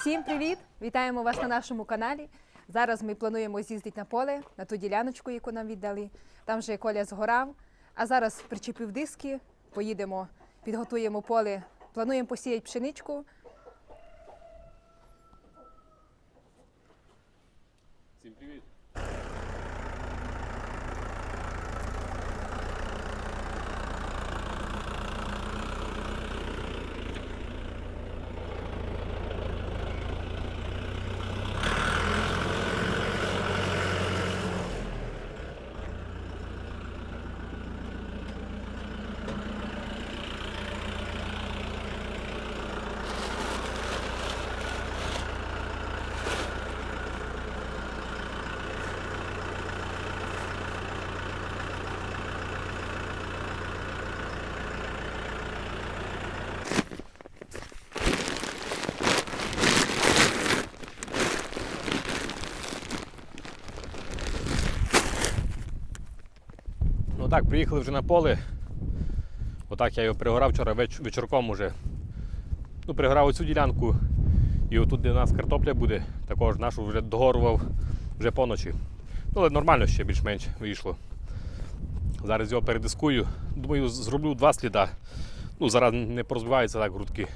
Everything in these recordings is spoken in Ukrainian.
Всім привіт! Вітаємо вас на нашому каналі. Зараз ми плануємо з'їздити на поле, на ту діляночку, яку нам віддали. Там вже Коля згорав. А зараз причепив диски, поїдемо, підготуємо поле, плануємо посіяти пшеничку. Всім привіт. Так, приїхали вже на поле. Отак я його пригорав вчора веч- вечірком уже. Ну, пригорав оцю ділянку. І отут, де у нас картопля буде, також нашу вже догорував вже поночі. Ну, але нормально ще більш-менш вийшло. Зараз його передискую. Думаю, зроблю два сліда. Ну, зараз не порозбиваються так грудки.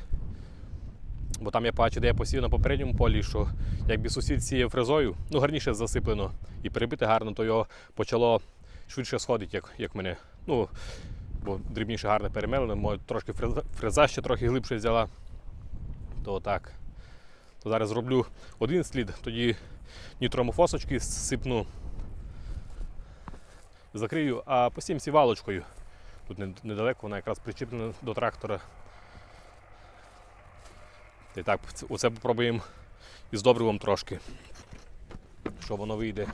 Бо там я бачу, де я посів на попередньому полі, що якби сусід сіяв фрезою, ну гарніше засиплено і перебити гарно, то його почало швидше сходить, як, як мене. Ну, бо дрібніше гарне перемелено, може трошки фреза, фреза ще трохи глибше взяла. То так. То зараз зроблю один слід, тоді нітромофосочки сипну, закрию, а посім сівалочкою. Тут недалеко вона якраз причіплена до трактора. І так, оце попробуємо із добривом трошки, що воно вийде.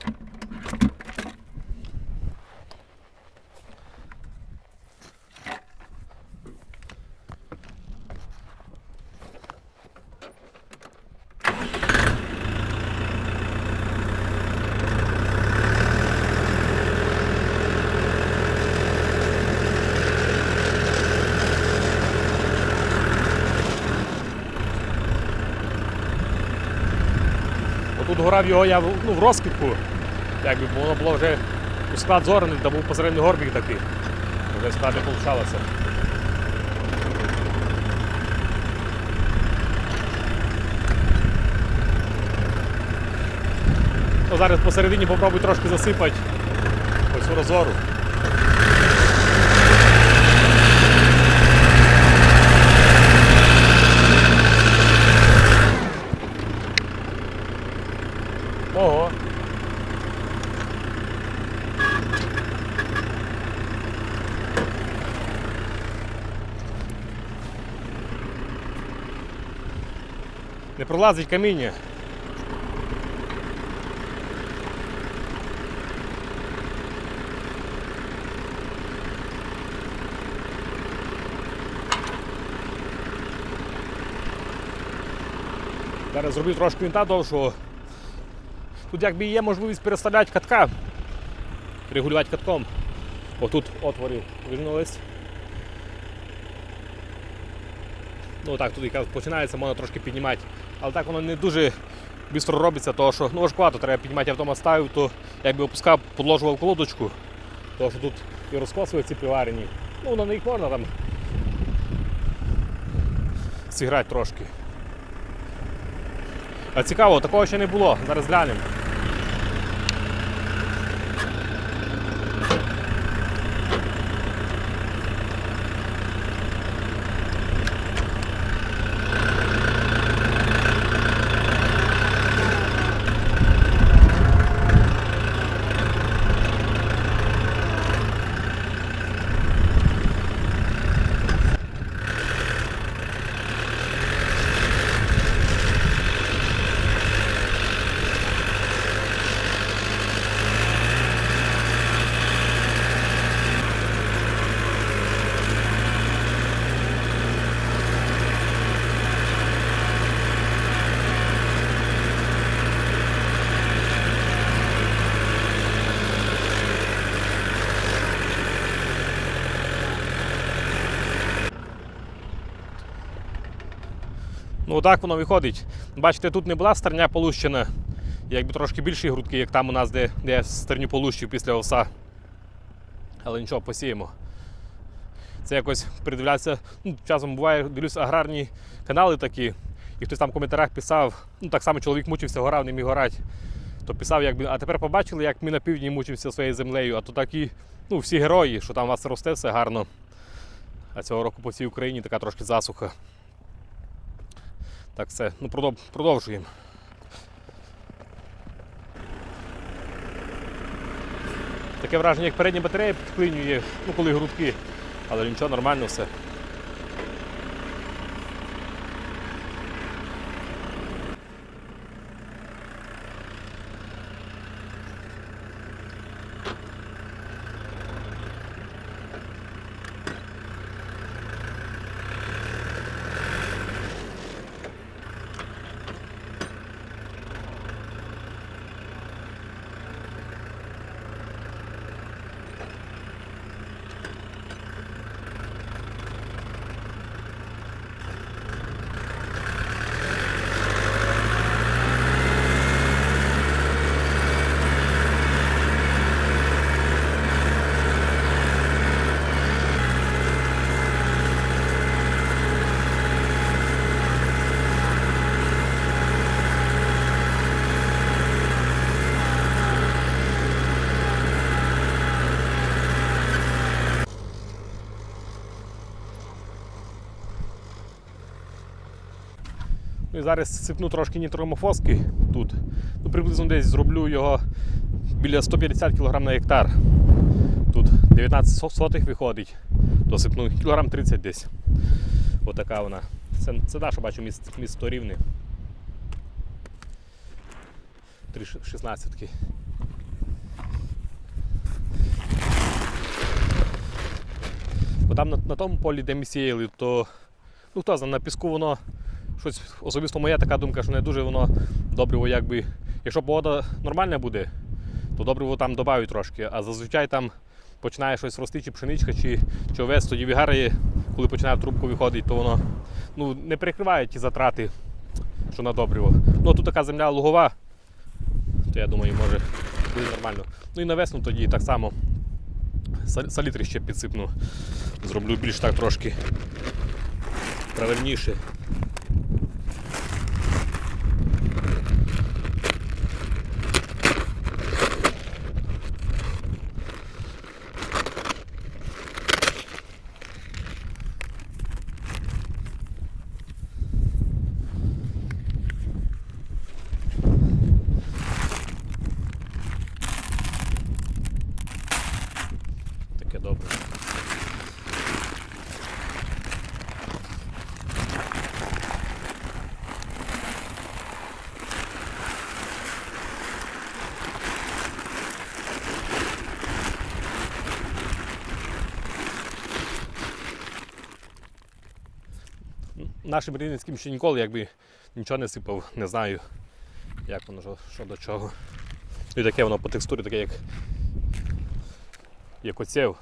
Отут горав його я ну, в розкидку, якби воно було вже у склад зорений, там був посередній горбік такий. Вже склад не получалося. Ну, зараз посередині попробуй трошки засипати ось у розору. Ого. Не пролазить каміння. Зараз зроблю трошки вінта довшого. Тут якби є можливість переставляти катка, регулювати катком. Отут отвори вигнулись. Ну так, тут якраз починається, можна трошки піднімати. Але так воно не дуже швидко робиться, тому що ну, важкувато треба піднімати автомат ставив, то якби опускав, подложував колодочку, тому що тут і розкосують ці приварені. Ну, на них можна там зіграти трошки. А цікаво, такого ще не було. Зараз глянемо. Ну отак воно виходить. Бачите, тут не була стерня полущена. Якби трошки більші грудки, як там у нас, де, де я стерню полущив після овса. Але нічого, посіємо. Це якось придивлятися. Ну, часом буває, дивлюсь аграрні канали такі, і хтось там в коментарях писав, ну так само чоловік мучився, горав, не міг горати. То писав, якби, а тепер побачили, як ми на півдні мучився своєю землею, а то такі, ну, всі герої, що там у вас росте все гарно. А цього року по всій Україні така трошки засуха. Так все, ну продовжуємо. Таке враження, як передня батарея підклинює, ну коли грудки, але нічого, нормально все. Ну і зараз сипну трошки нітромофоски тут. Ну, приблизно десь зроблю його біля 150 кг на гектар. Тут 19 сотих виходить, то сипну кілограм 30 десь. Отака вона. Це, це наша, бачу, міст, місто рівне. Три ш- шістнадцятки. Бо там на, на тому полі, де ми сіяли, то ну хто знає, на піску воно щось особисто моя така думка, що не дуже воно добриво, якби. Якщо погода нормальна буде, то добриво там додають трошки, а зазвичай там починає щось рости, чи пшеничка, чи, чи овець, тоді вигарає, коли починає в трубку виходить, то воно ну, не перекриває ті затрати, що на добриво. Ну а тут така земля лугова, то я думаю, може буде нормально. Ну і на весну тоді так само салітри ще підсипну. Зроблю більш так трошки правильніше. Таке добре. Нашим рівненським ще ніколи якби нічого не сипав, не знаю, як воно що, до чого. І таке воно по текстурі, таке як, як оцев.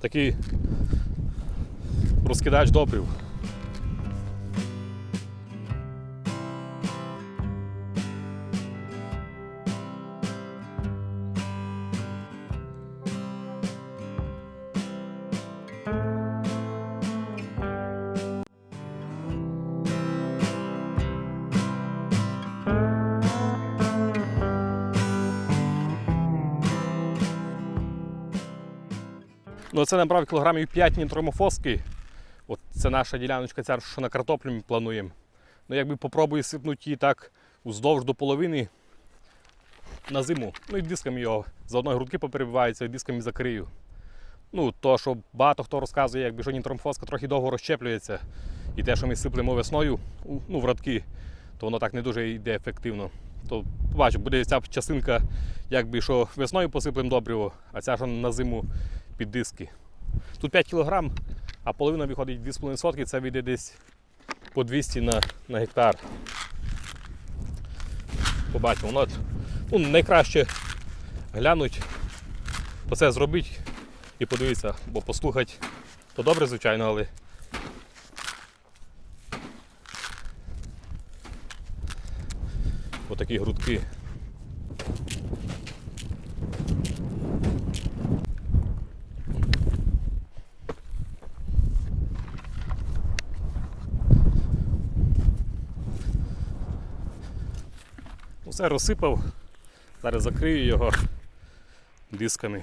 Такий розкидач добрив. Ну, це набрав кілограмів 5 нітромофоски. От це наша діляночка, ця, що на картоплю ми плануємо. Ну, якби попробую сипнути її так уздовж до половини на зиму. Ну і дисками його. Заодно грудки поперебиваються, і дисками закрию. Ну, то, що багато хто розказує, якби що нітромофоска трохи довго розщеплюється. І те, що ми сиплемо весною, ну, в радки, то воно так не дуже йде ефективно. То побачу, буде ця частинка, якби що весною посиплемо добриво, а ця що на зиму під диски. Тут 5 кг, а половина виходить 2,5 сотки, це вийде десь по 200 на, на гектар. Побачимо. От, ну, найкраще глянуть, оце зробити і подивитися, бо послухати то добре, звичайно, але. Отакі грудки. Усе розсипав. Зараз закрию його дисками.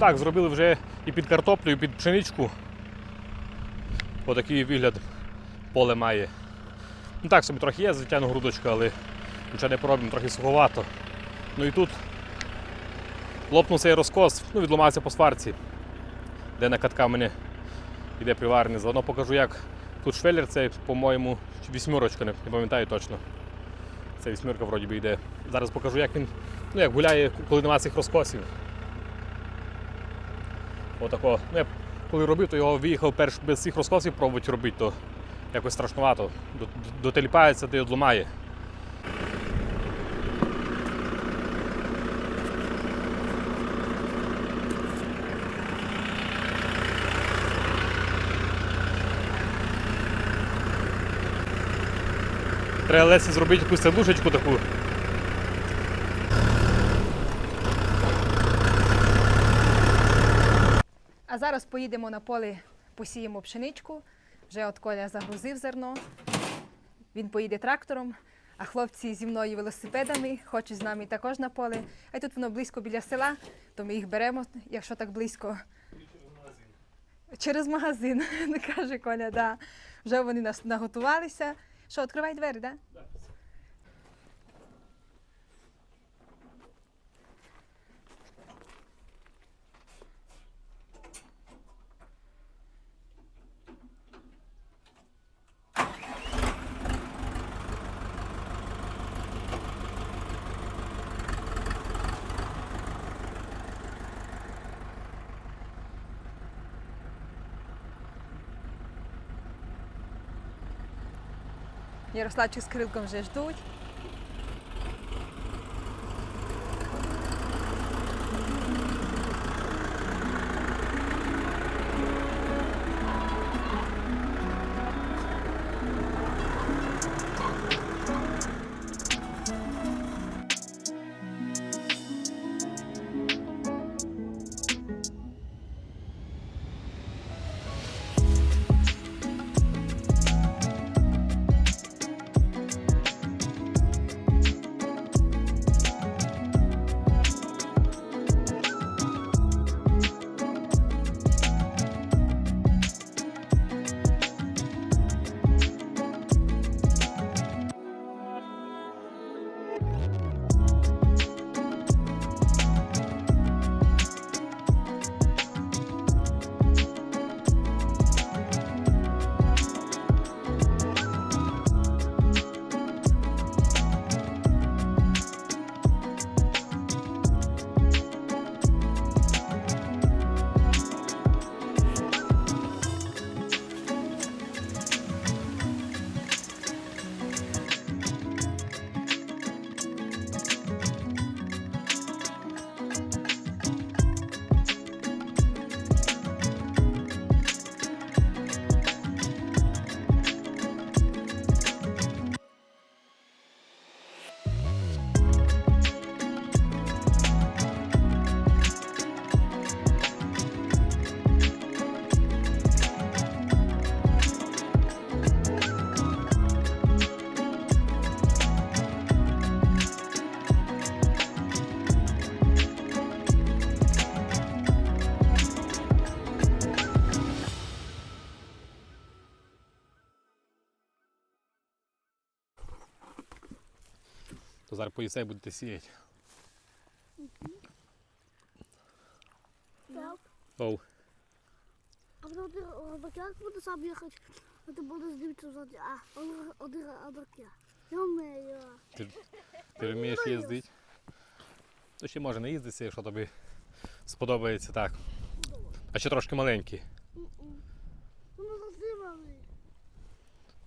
Ну так, зробили вже і під картоплю, і під пшеничку. Отакий вигляд поле має. Ну так собі трохи є, звичайно, грудочка, але нічого не поробимо, трохи суховато. Ну і тут лопнув цей розкос, ну відламався по сварці, де накатка в мене йде приварений. Заодно покажу, як тут швеллер, це, по-моєму, вісьмерочка, не пам'ятаю точно. Це вісьмерка вроді би йде. Зараз покажу, як він ну, як гуляє, коли немає цих розкосів. Отако. Ну, коли робив, то його виїхав перш без цих розкосів пробувати робити, то якось страшнувато. До- до- Дотеліпається, де одламає. Треба Лесі зробити якусь сидушечку таку. Зараз поїдемо на поле, посіємо пшеничку. Вже от Коля загрузив зерно. Він поїде трактором, а хлопці зі мною велосипедами хочуть з нами також на поле. А тут воно близько біля села, то ми їх беремо, якщо так близько. Через магазин, каже Коля, да. Вже вони нас наготувалися. Що, відкривай двері, так? Да? Ярославчик з Крилком вже ждуть. Поїсей будете сіяти. Так. Оу. А потім ти рибакяк буде сам їхати, а ти будеш дивитися ззаді. А, один рибакяк. Йо-моє. Ти, ти вмієш їздити? То ще може не їздити, якщо тобі сподобається так. А ще трошки маленький. Ну.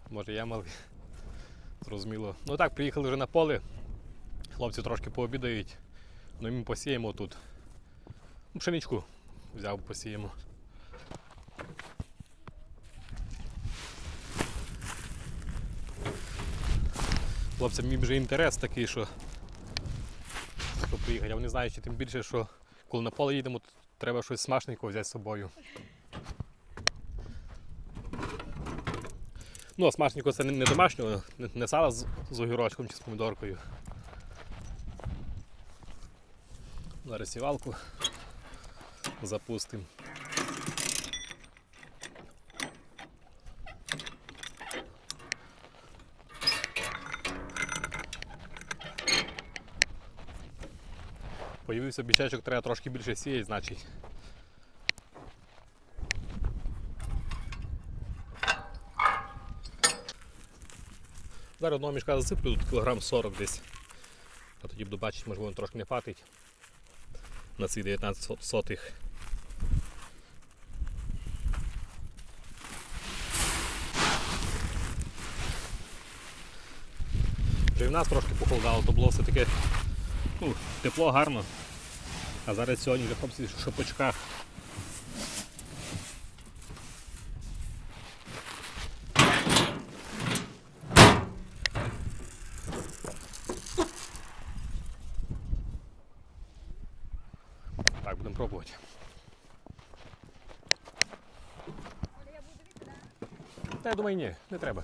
Може я малий. Зрозуміло. Ну так, приїхали вже на поле. Хлопці трошки пообідають. Ну і ми посіємо тут. Ну, Пшеничку взяв, посіємо. Хлопцям мій вже інтерес такий, що, що приїхати. А вони знають, що тим більше, що коли на поле їдемо, то треба щось смачненького взяти з собою. Ну, а смачненько це не, не домашнього, не, не сало з огірочком чи з помідоркою. Зараз сівалку запустимо. Появився бічечок, треба трошки більше сіяти, значить. Зараз одного мішка засиплю, тут кілограм 40 десь. А тоді буду бачити, можливо, він трошки не хватить на ці 19 сот- сотих. Вже в нас трошки похолодало, то було все таке ну, тепло, гарно. А зараз сьогодні вже хлопці в шапочках. Так, будемо пробувати. Та я думаю, ні, не треба.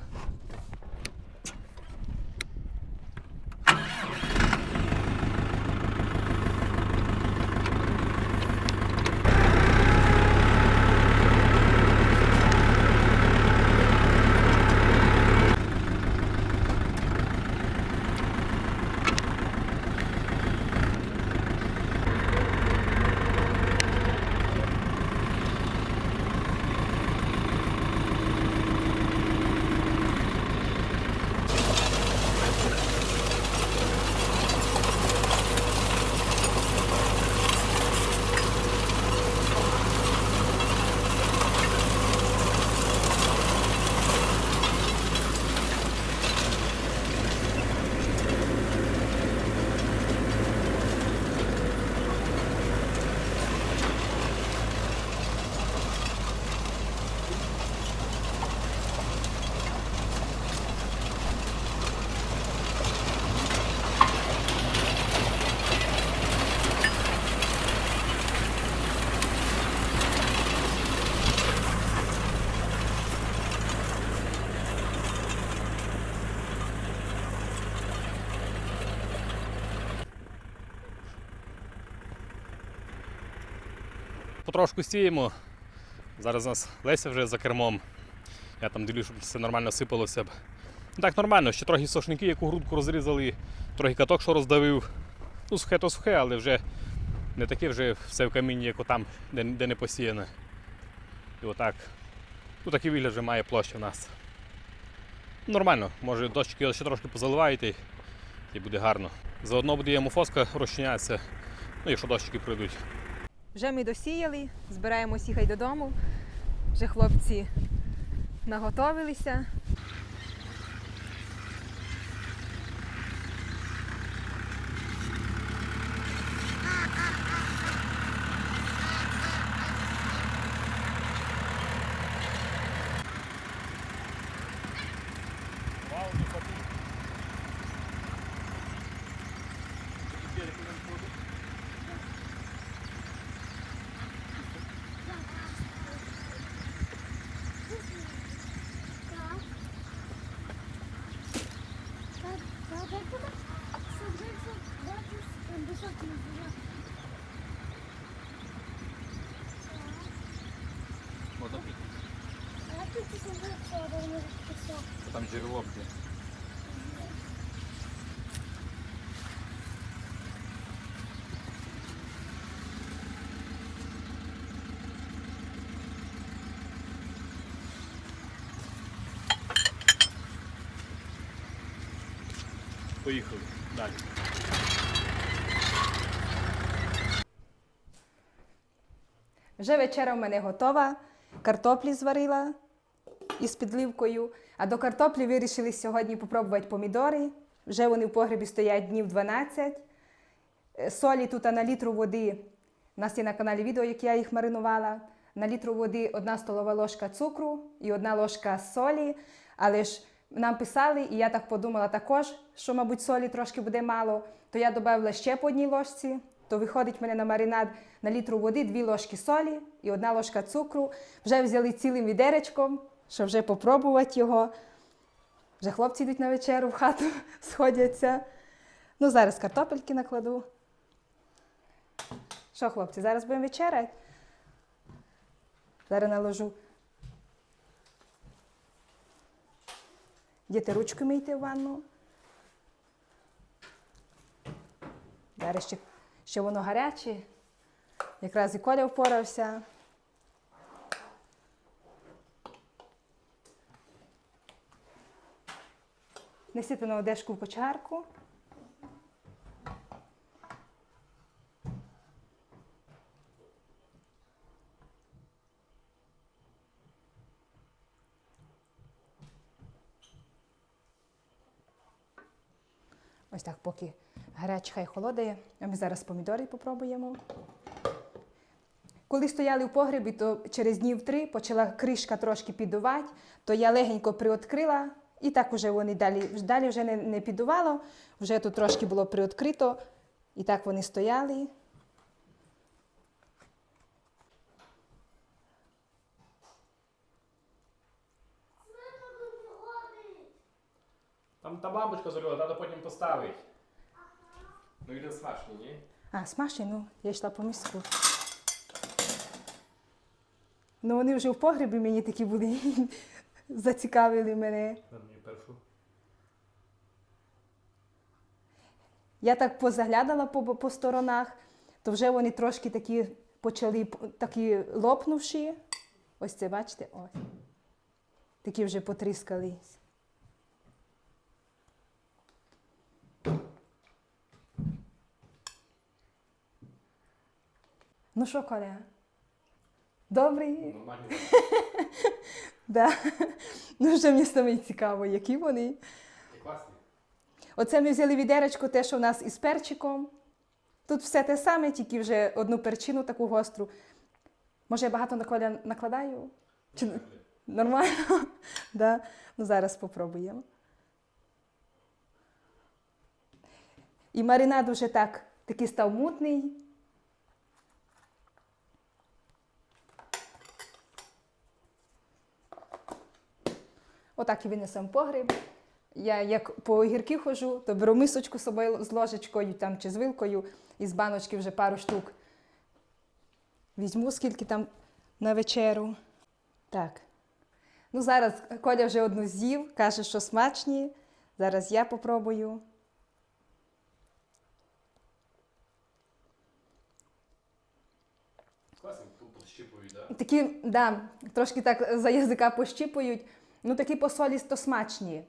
Потрошку сіємо. Зараз у нас Леся вже за кермом. Я там дивлюсь, щоб все нормально сипалося б. Ну так нормально, ще трохи сошники, яку грудку розрізали, трохи каток, що роздавив. Ну, сухе то сухе, але вже не таке вже все в камінні, як отам, де, де не посіяне. І отак. Ну такий вигляд вже має площа в нас. Нормально, може дощики ще трошки позаливаєте і буде гарно. Заодно буде і амофоска розчинятися, ну якщо дощики прийдуть. Вже ми досіяли, збираємось їхати додому. Вже хлопці наготовилися. джерело буде. Поїхали далі. Вже вечеря в мене готова, картоплі зварила із підливкою. А до картоплі вирішили сьогодні попробувати помідори. Вже вони в погребі стоять днів 12. Е, Солі тут на літру води. У нас є на каналі відео, як я їх маринувала. На літру води одна столова ложка цукру і одна ложка солі. Але ж нам писали, і я так подумала також, що, мабуть, солі трошки буде мало, то я додала ще по одній ложці. То виходить в мене на маринад на літру води дві ложки солі і одна ложка цукру. Вже взяли цілим відеречком, щоб вже попробувати його. Вже хлопці йдуть на вечерю в хату, сходяться. Ну, зараз картопельки накладу. Що, хлопці, зараз будемо вечеряти? Зараз наложу. Діти ручку мийте в ванну. Зараз ще, ще воно гаряче. Якраз і Коля впорався. Несіть на одежку в кочарку. Ось так, поки гаряче хай холодає. Ми зараз помідори попробуємо. Коли стояли в погребі, то через днів три почала кришка трошки підувати, то я легенько приоткрила, і так вже вони далі, далі вже не, не підувало, вже тут трошки було приоткрито, і так вони стояли. Там та бабочка зольова, треба потім поставити. Ну і не смачні, ні? А, смажі, ну, я йшла по міску. Ну, вони вже в погребі мені такі були, зацікавили мене. Першу. Я так позаглядала по, по сторонах, то вже вони трошки такі почали такі лопнувші. Ось це, бачите, ось. Такі вже потріскались. Ну що, Коля? Добрий? Нормальні. Да. Ну, вже мені саме цікаво, які вони. Класні. Оце ми взяли відеречко, те, що в нас із перчиком. Тут все те саме, тільки вже одну перчину таку гостру. Може, я багато накладя- накладаю? Чи... Нормально? да. Ну, зараз спробуємо. І маринад вже так, такий став мутний. Отак і винесемо погріб. Я як по огірки ходжу, то беру мисочку з собою з ложечкою там, чи з вилкою, і з баночки вже пару штук. Візьму, скільки там на вечеру. Так. Ну, зараз Коля вже одну з'їв, каже, що смачні. Зараз я попробую. Класні, тут підщипують, так? Такі, да, трошки так за язика пощіпують. Ну, такі по солі то смачні.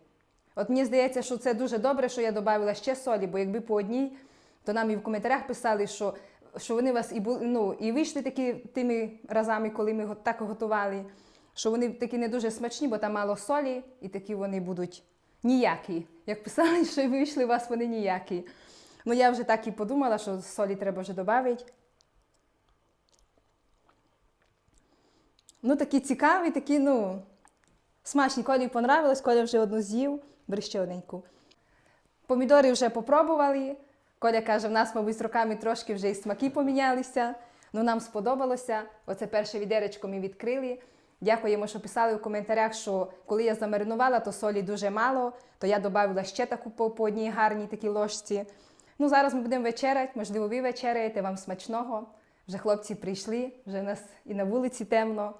От мені здається, що це дуже добре, що я додала ще солі, бо якби по одній, то нам і в коментарях писали, що, що вони вас і були, ну, і вийшли такі тими разами, коли ми так готували, що вони такі не дуже смачні, бо там мало солі, і такі вони будуть ніякі. Як писали, що вийшли у вас вони ніякі. Ну я вже так і подумала, що солі треба вже додати. Ну, такі цікаві, такі, ну, смачні. Колі понравилось, Коля вже одну з'їв, бери. Помідори вже попробували. Коля каже, в нас, мабуть, з роками трошки вже і смаки помінялися. Ну, нам сподобалося. Оце перше відеречко ми відкрили. Дякуємо, що писали в коментарях, що коли я замаринувала, то солі дуже мало, то я додала ще таку по, по одній гарній такій ложці. Ну, зараз ми будемо вечеряти, можливо, ви вечеряєте, вам смачного. Вже хлопці прийшли, вже в нас і на вулиці темно,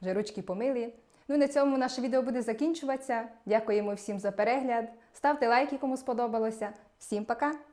вже ручки помили. Ну і на цьому наше відео буде закінчуватися. Дякуємо всім за перегляд. Ставте лайки, кому сподобалося. Всім пока!